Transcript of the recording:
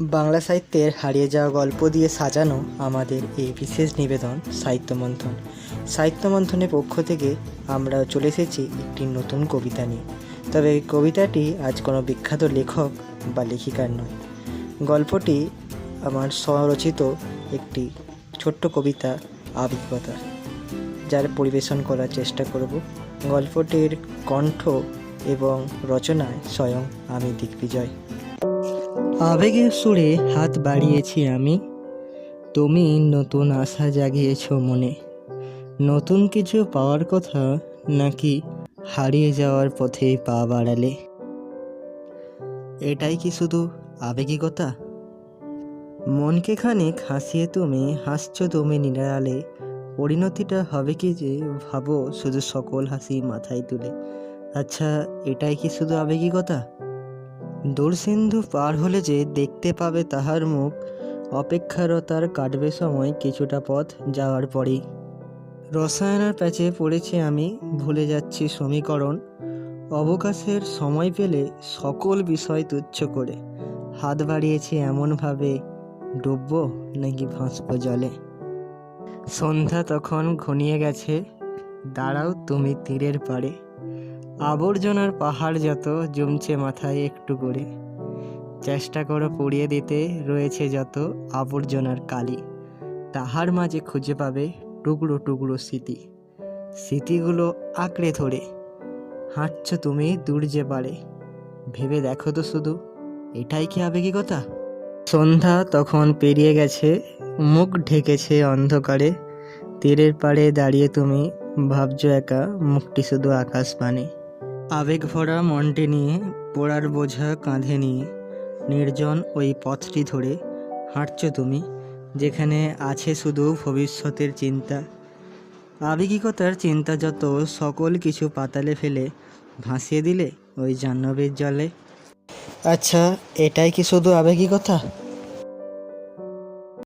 বাংলা সাহিত্যের হারিয়ে যাওয়া গল্প দিয়ে সাজানো আমাদের এই বিশেষ নিবেদন সাহিত্য মন্থন। সাহিত্য মন্থনের পক্ষ থেকে আমরা চলে এসেছি একটি নতুন কবিতা নিয়ে। তবে কবিতাটি আজ কোনো বিখ্যাত লেখক বা লেখিকার নয়। গল্পটি আমার স্বরচিত একটি ছোট্ট কবিতা আবেগিকতা যার পরিবেশন করার চেষ্টা করব। গল্পটির কণ্ঠ এবং রচনায় স্বয়ং আমি দিগ্বিজয়। আবেগের সুরে হাত বাড়িয়েছি আমি। তুমি নতুন আশা জাগিয়েছ মনে। নতুন কিছু পাওয়ার কথা নাকি হারিয়ে যাওয়ার পথে পা বাড়ালে? এটাই কি শুধু আবেগিকতা? মনকে খানিক হাসিয়ে তুমি হাসছো তুমি নিরালে। পরিণতিটা হবে কি যে ভাবো শুধু সকল হাসি মাথায় তুলে। আচ্ছা এটাই কি শুধু আবেগিকতা? দূর সিন্ধু পার হলে যে দেখতে পাবে তাহার মুখ, অপেক্ষারতার কাটবে সময় কিছুটা পথ যাওয়ার পরেই। রসায়নের প্যাচে পড়েছি আমি, ভুলে যাচ্ছি সমীকরণ। অবকাশের সময় পেলে সকল বিষয় তুচ্ছ করে। হাত বাড়িয়েছি এমনভাবে, ডুববো নাকি ভাসবো জলে? সন্ধ্যা তখন ঘনিয়ে গেছে, দাঁড়াও তুমি তীরের পাড়ে। আবর্জনার পাহাড় যত জমছে মাথায় একটু করে। চেষ্টা করো পুড়িয়ে দিতে, রয়েছে যত আবর্জনার কালি। তাহার মাঝে খুঁজে পাবে টুকরো টুকরো স্মৃতি। স্মৃতিগুলো আঁকড়ে ধরে। হাঁটছ তুমি দূর যে পারে। ভেবে দেখো তো শুধু, এটাই কি আবেগিকতা? সন্ধ্যা তখন পেরিয়ে গেছে, মুখ ঢেকেছে অন্ধকারে। তীরের পাড়ে দাঁড়িয়ে তুমি, ভাবছ একা মুখটি শুধু আকাশ পানে আবেগ ভরা মনটি নিয়ে, পোড়ার বোঝা কাঁধে নিয়ে, নির্জন ওই পথটি ধরে হাঁটছ তুমি, যেখানে আছে শুধু ভবিষ্যতের চিন্তা। আবেগিকতার চিন্তা যত, সকল কিছু পাতালে ফেলে ভাসিয়ে দিলে ওই জাহ্নবীর জলে। আচ্ছা এটাই কি শুধু আবেগিকতা?